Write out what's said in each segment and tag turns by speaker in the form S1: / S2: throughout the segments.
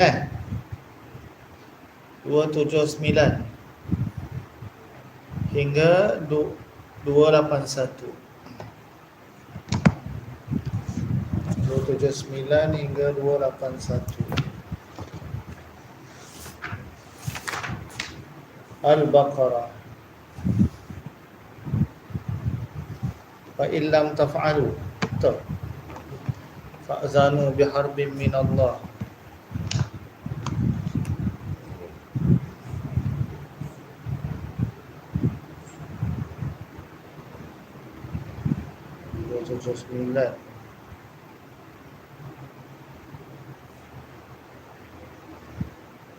S1: eh. 279 hingga 281 279 hingga 281 Al-Baqarah. Fa illam taf'alu. Fa'zanu biharbin min Allah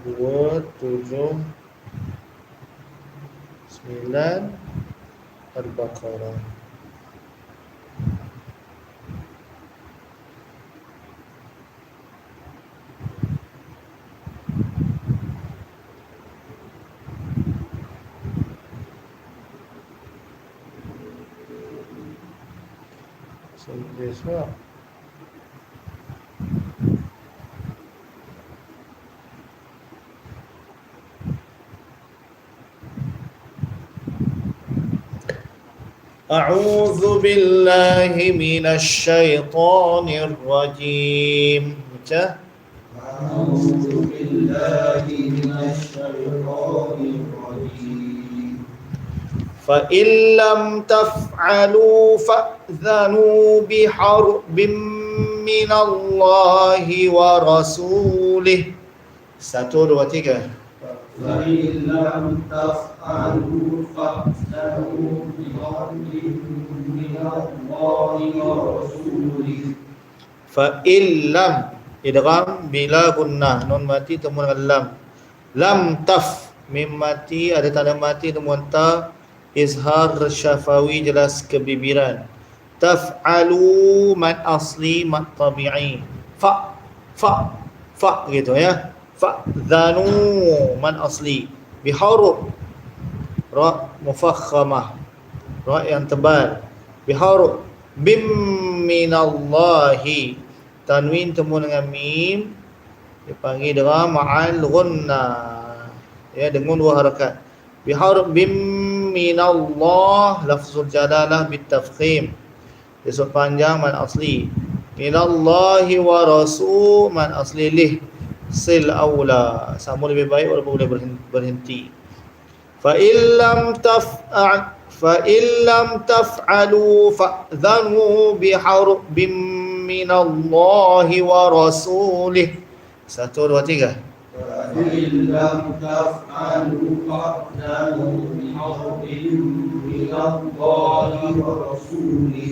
S1: dua tujuh. Sembilan Al-Baqarah So this one. أعوذ بالله من الشيطان الرجيم
S2: أعوذ بالله من الشيطان الرجيم
S1: فإن لم افعلوا فأذنوا بحرب من الله ورسوله. ساتور وتيجا
S2: فإن لم إدغام بلا كنا نون ماتي
S1: تمون لم. لم تف مم ماتي أدي تانا ماتي تمون تا. Izhar syafawi jelas kebibiran. Taf'alu man asli mat tabi'i. Fa fa fa gitu ya. Fa dhanu man asli. Biharub ra mufakhamah. Ra yang tebal. Biharub bim minallahi. Tanwin temu dengan mim. Dia panggil dengan ma'al ghunna ya dengan dua harakat. Biharub bim minallah lafzul jalalah bitafkhim disebut panjang man asli minallahi wa rasul man asli lih sil aula sama lebih baik walaupun boleh berhenti fa illam taf'al fa illam taf'alu fa'dhanu biharbin minallahi wa rasulih satu dua tiga
S2: فإن لم تفعلوا فأذنوا بحرب من الله ورسوله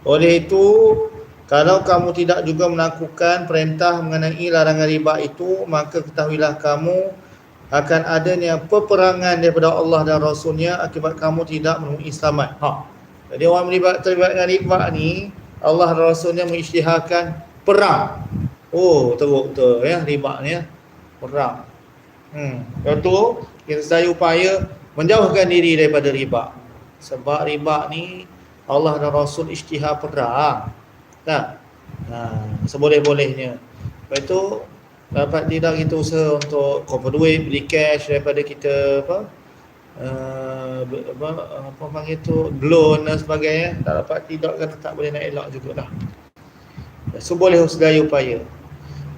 S1: Oleh itu, kalau kamu tidak juga melakukan perintah mengenai larangan riba itu, maka ketahuilah kamu akan adanya peperangan daripada Allah dan Rasulnya akibat kamu tidak menemui selamat. Ha. Jadi orang riba, terlibat dengan riba ni, Allah dan Rasulnya mengisytiharkan perang. Oh, teruk tu ya riba ni ya. Perang. Hmm. Lepas tu, kita sedaya upaya menjauhkan diri daripada riba. Sebab riba ni Allah dan Rasul isytihar perang. Tak? Ha, seboleh-bolehnya. Lepas tu dapat tidak kita usaha untuk cover duit, beli cash daripada kita apa? Uh, apa, apa panggil tu loan dan sebagainya tak dapat tidak kan tak boleh nak elak jugalah so boleh segala upaya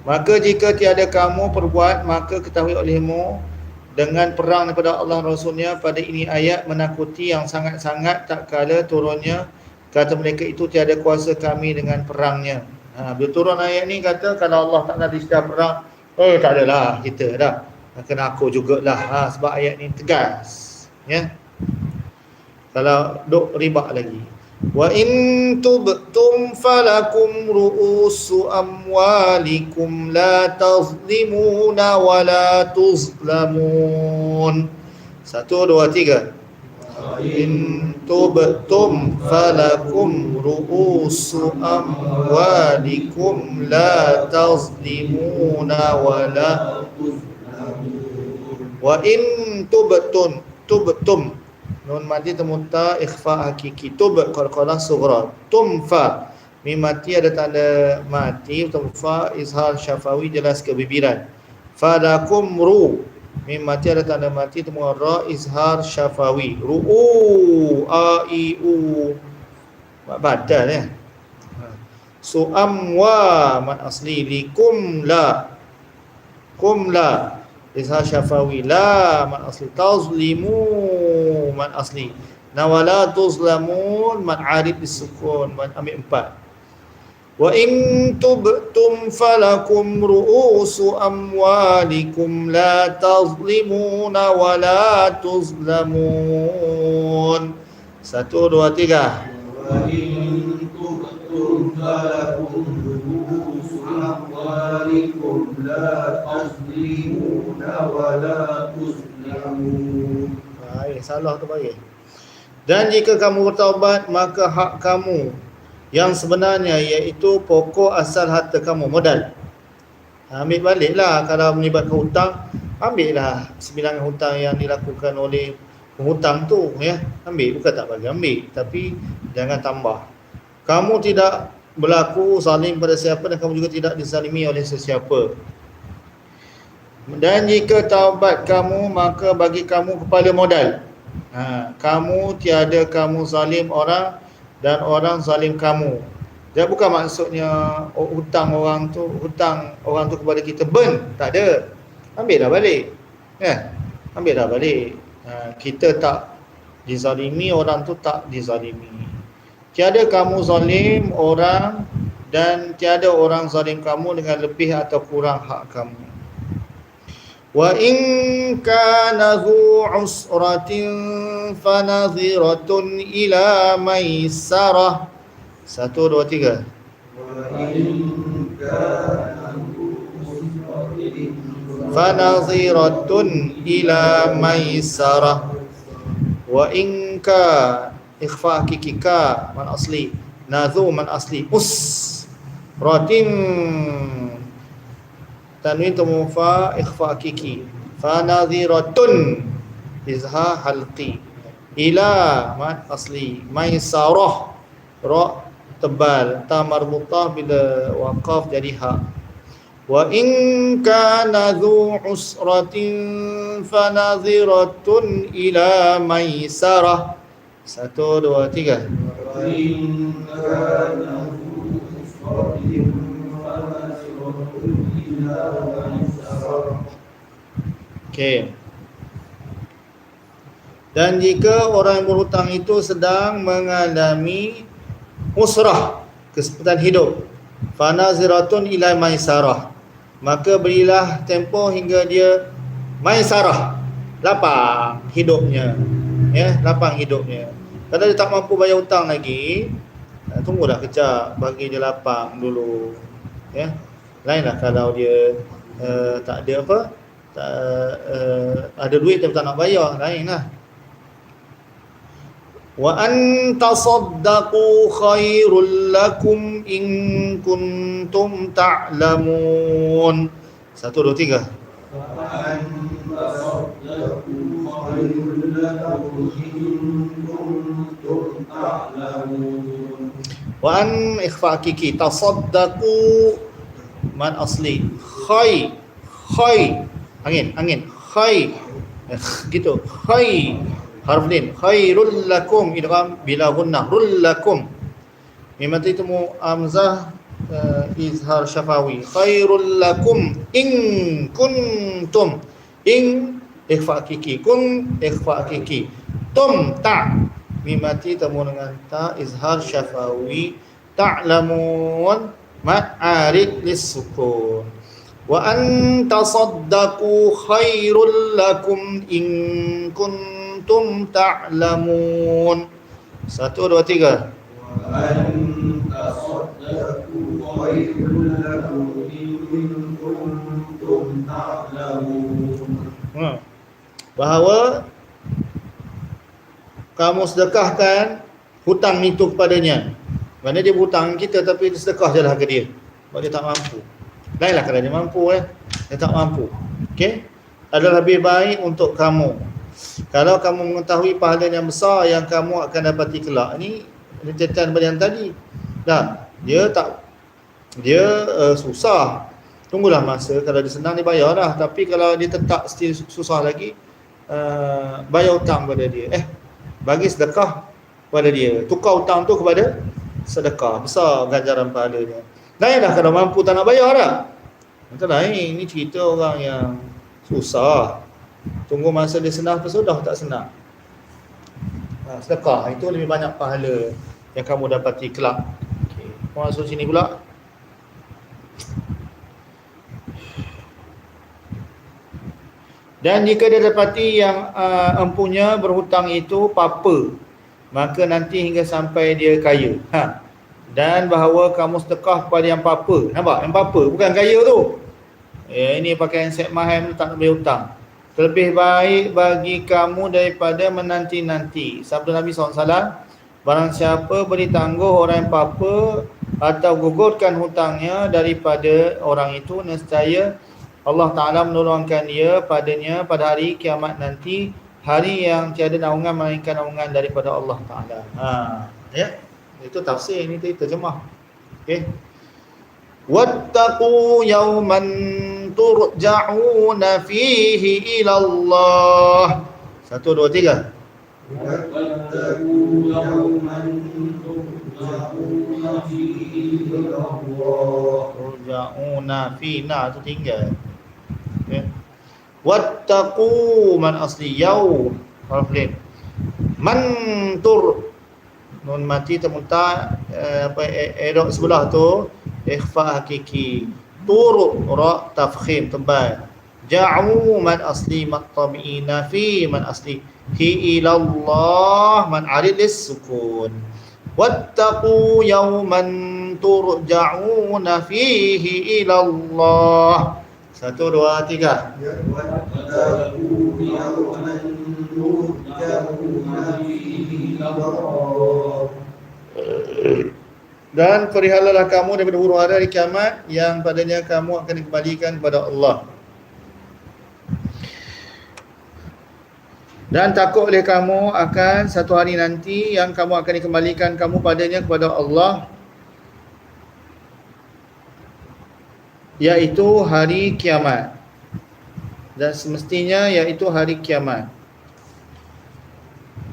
S1: maka jika tiada kamu perbuat maka ketahui olehmu dengan perang daripada Allah Rasulnya pada ini ayat menakuti yang sangat-sangat tak kala turunnya. Kata mereka itu tiada kuasa kami dengan perangnya. Ha, bila turun ayat ni kata kalau Allah tak nak disediakan perang oh tak adalah kita dah. Kena aku jugalah. Ha, sebab ayat ni tegas ya. Kalau duk riba lagi wa in tubtum falakum ru'usu amwalikum la tazlimuna wa la tuzlamun satu dua tiga. in tubtum falakum ru'usu amwalikum la tazlimuna wa la wa in tubtum tubtum nun madi temuta ikhfa hakiki. Tub qalqalah sughra. Tumfa Mim mati ada tanda mati. Atau fa izhar syafawi jelas kebibiran. Fadakum ru. Mim mati ada tanda mati Temu ra izhar syafawi. Ru'u A I U. Badal ya So amwa man asli. Likum la. Kum la. Izhar syafawi la man asli. Tazlimu man asli. Nawala tuzlamun man arid disukun ambil empat. Wa in tubtum falakum ru'usu amwalikum la tazlimuna wa la tuzlamun. Satu dua tiga.
S2: Wa in tubtum falakum ru'usu amwalikum la tazlimuna wa la tuzlamun
S1: Baik, salah tu baik. Dan jika kamu bertaubat, maka hak kamu yang sebenarnya iaitu pokok asal harta kamu modal. Ambil baliklah kalau melibatkan hutang ambillah sebilangan hutang yang dilakukan oleh penghutang tu ya. Ambil bukan tak bagi ambil. Tapi jangan tambah. Kamu tidak berlaku zalim pada siapa dan kamu juga tidak dizalimi oleh sesiapa. Dan jika taubat kamu maka bagi kamu kepala modal ha, kamu tiada kamu zalim orang dan orang zalim kamu. Dia bukan maksudnya oh, hutang orang tu, hutang orang tu kepada kita burn, tak ada. Ambil dah balik. Ya. Ambil dah balik. Ha, kita tak dizalimi, orang tu tak dizalimi. Tiada kamu zalim orang dan tiada orang zalim kamu dengan lebih atau kurang hak kamu. Wa in kana dhu usratin fanadhiratun ila maisarah. Satu, dua, tiga. Fanadhiratun ila maisarah. Wa in ka ikhfa kikika man asli. Nadhu man asli. Us. Ratin tanwin tumufa ikhfa kiki fa nadhiratun izha halqi ila mat asli maisarah ra tebal ta marbutah bila waqaf jadi ha wa in kana dhu usratin fa nadhiratun ila maisarah satu dua tiga wa in Okey. Dan jika orang yang berhutang itu sedang mengalami usrah, kesepitan hidup, fanaziratun ila maisarah. Maka berilah tempoh hingga dia maisarah, lapang hidupnya. Ya, lapang hidupnya. Kalau dia tak mampu bayar hutang lagi, tunggulah kejap bagi dia lapang dulu. Ya. Lainlah kalau dia uh, tak ada apa? Tak uh, ada duit tapi tak nak bayar, lainlah. Wa an tasaddaqu khairul lakum in kuntum ta'lamun. Satu, dua, tiga. Wa an tasaddaqu khairul lakum in kuntum ta'lamun. Wa an ikhfa kiki tasaddaqu man asli khay khay angin angin khay gitu khay harf lin khairul lakum idgham bila gunnah rul lakum memang itu mu amzah uh, izhar syafawi khairul lakum in kuntum in ikhfa kiki kun ikhfa kiki tum ta mimati temu dengan ta izhar syafawi ta'lamun ma'arid lis-sukun wa an tasaddaqu khairul lakum in kuntum ta'lamun satu dua tiga wa an tasaddaqu khairul lakum in kuntum ta'lamun ha. bahawa kamu sedekahkan hutang itu kepadanya mana dia berhutang kita tapi sedekah je lah ke dia. Sebab dia tak mampu. Lainlah kalau dia mampu eh. Dia tak mampu. Okey? Adalah lebih baik untuk kamu. Kalau kamu mengetahui pahala yang besar yang kamu akan dapati kelak. Ini rentetan pada yang tadi. Dah. dia tak dia uh, susah tunggulah masa kalau dia senang dia bayar lah tapi kalau dia tetap still susah lagi uh, bayar hutang pada dia eh bagi sedekah pada dia tukar hutang tu kepada sedekah besar ganjaran pahalanya lain dah kalau mampu tak nak bayar lah. Kata lain, ini cerita orang yang susah. Tunggu masa dia senang apa sudah tak senang. Ha, Sedekah, itu lebih banyak pahala Yang kamu dapati kelak. Okay. Masuk sini pula. Dan jika dia dapati yang uh, empunya berhutang itu papa Maka nanti hingga sampai dia kaya. Ha. Dan bahawa kamu sedekah kepada yang papa Nampak? Yang papa, bukan kaya tu. Ya, ini pakai set maham tak boleh hutang. Lebih baik bagi kamu daripada menanti-nanti. Sabda Nabi SAW Barang siapa beri tangguh orang yang papa Atau gugurkan hutangnya daripada orang itu Nescaya Allah Ta'ala menolongkan dia padanya pada hari kiamat nanti Hari yang tiada naungan melainkan naungan daripada Allah Ta'ala. Ha, ya? Itu tafsir, ini terjemah. Okay. Wattaqu yawman turja'una fihi ila Allah Satu, dua, tiga.
S2: Wattaqu yawman turja'una fihi ila Allah
S1: Turja'una fina tu tinggal okay. Wattaqu man asli yaw. Harf lin Man tur Nun mati termuntah eh, apa erok sebelah tu ikhfa hakiki. Turuk ra tafkhim tebal ja'u man asli mat tabi'ina fi man asli. Hi ila Allah man arid sukun. Wattaqu yawman turja'una fihi ila Allah satu dua tiga. Dan perihalalah kamu daripada huru hara hari kiamat yang padanya kamu akan dikembalikan kepada Allah. Dan takut oleh kamu akan satu hari nanti yang kamu akan dikembalikan kamu padanya kepada Allah iaitu hari kiamat. Dan semestinya iaitu hari kiamat.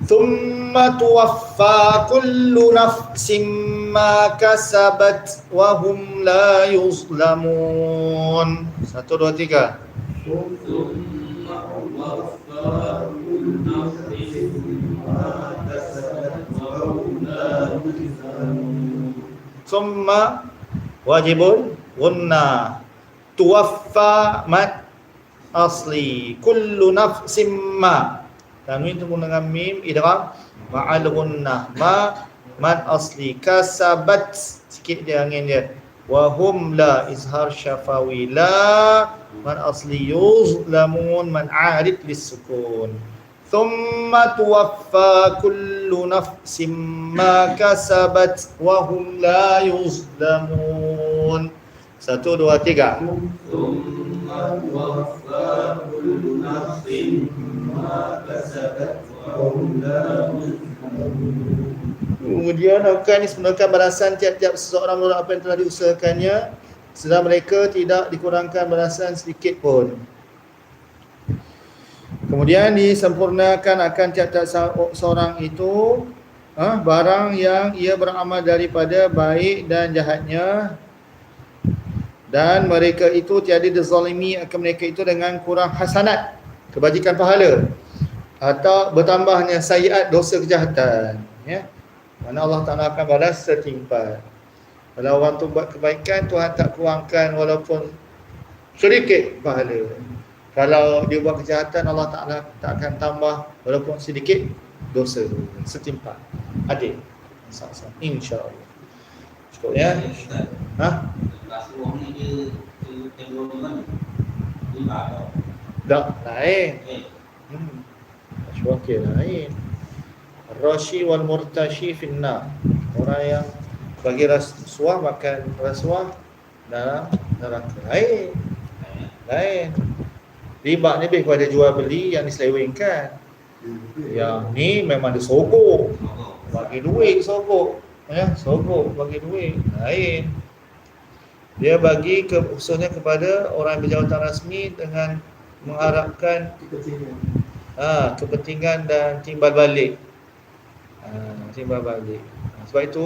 S1: Thumma tuwaffa kullu nafsin ma kasabat wa hum la yuzlamun. Satu dua tiga. Summa wajibun غنى توفى ما؟ أصلي كل نفس ما. تنوين تكون dengan ميم إدغام مع الغنى ما ما أصلي كسبت سكيت dia angin dia. وهم لا إظهار شفوي لا ما أصلي يظلمون من عارف للسكون ثم توفى كل نفس ما كسبت وهم لا يظلمون satu, dua, tiga. Kemudian akan disempurnakan balasan tiap-tiap seseorang menurut apa yang telah diusahakannya sedang mereka tidak dikurangkan balasan sedikit pun. Kemudian disempurnakan akan tiap-tiap seorang itu ha, barang yang ia beramal daripada baik dan jahatnya dan mereka itu tiada dizalimi akan mereka itu dengan kurang hasanat kebajikan pahala atau bertambahnya sayiat dosa kejahatan ya. Mana Allah Taala akan balas setimpal. Kalau orang tu buat kebaikan Tuhan tak kurangkan walaupun sedikit pahala. Kalau dia buat kejahatan Allah Taala tak akan tambah walaupun sedikit dosa setimpal. Adil insya-Allah. Cukup ya? Ha
S3: Ni dia Tengok? Lima?
S1: Tak, lain hmm. Syuakir lain Rashi wal murtashi finna Orang yang bagi rasuah makan rasuah dalam neraka lain lain riba ni lebih kepada jual beli yang diselewengkan yang ni memang dia sogok bagi duit sogok Ya, sogok bagi duit. Lain. Dia bagi ke, khususnya kepada orang berjawatan rasmi dengan mengharapkan
S2: Kepentingan.
S1: ha, kepentingan dan timbal balik. Ha, timbal balik. Ha, sebab itu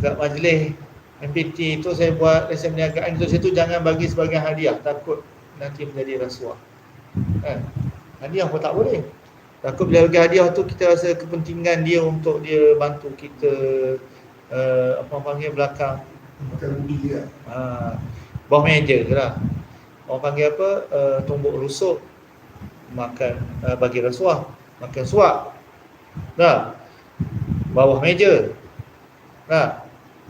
S1: kat majlis MPT itu saya buat lesen perniagaan itu situ jangan bagi sebagai hadiah takut nanti menjadi rasuah. Kan? Hadiah pun tak boleh. Takut bila bagi hadiah tu kita rasa kepentingan dia untuk dia bantu kita uh, apa panggil belakang
S2: Makan budi juga.
S1: ha, bawah meja je lah. Orang panggil apa? Uh, tumbuk rusuk makan uh, bagi rasuah, makan suap. Dah. Bawah meja. Dah.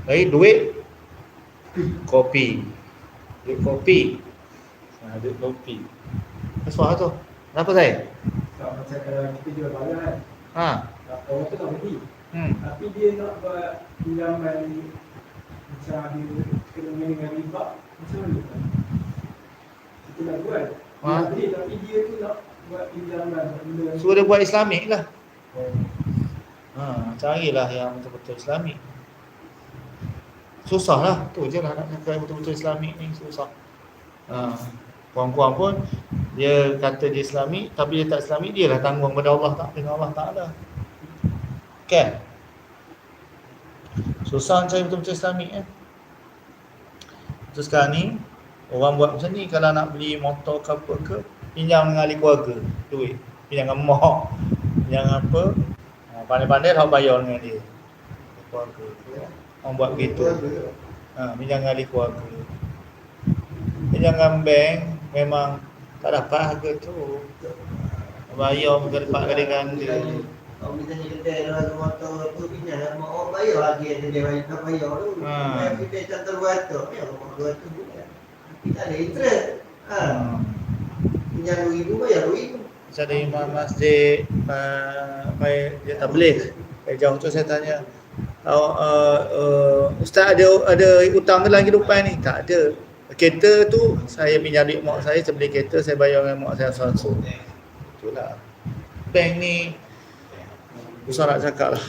S1: Lagi duit kopi. Duit kopi. Ha, duit kopi. Rasuah tu. Kenapa saya?
S2: Tak macam kalau kita jual barang kan.
S1: Ha.
S2: Orang tu tak beli.
S1: Hmm.
S2: Tapi dia nak buat pinjaman macam dia kena main dengan riba. Macam mana tak? Kita nak buat.
S1: Ha?
S2: nak beli tapi dia tu nak buat pinjaman.
S1: Suruh dia buat Islamik lah.
S2: Oh.
S1: Ha, carilah yang betul-betul Islamik. Susah lah. Tu je lah nak yang betul-betul Islamik ni susah. Ha, puan-puan pun dia kata dia Islamik tapi dia tak Islamik dia lah tanggung pada Allah tak dengan Allah Taala. Kan? Susah cari betul-betul Islamik kan. Terus sekarang ni orang buat macam ni kalau nak beli motor ke apa ke pinjam dengan ahli keluarga duit. Pinjam dengan mak. Pinjam dengan apa Ha, pandai-pandai lah bayar dengan dia. Keluarga. Orang buat begitu. Ha, pinjam dengan ahli keluarga. Pinjam dengan bank memang tak dapat harga tu. Bayar muka depan kali ganda.
S3: Kalau kita ada motor tu pinjam lah mak orang bayar lagi ada dia bayar tak bayar tu.
S1: Ha.
S3: Bayar. Ya tu. Kita ada interest. Ha. Dua ribu bayar ribu.
S1: Macam ada imam masjid uh, dia tabligh. Eh jauh tu saya tanya, uh, uh, uh, ustaz ada ada hutang ke dalam kehidupan ni? Tak ada. Kereta tu saya pinjam duit mak saya, saya beli kereta, saya bayar dengan mak saya langsung. Itulah. Bank ni Susah nak cakap lah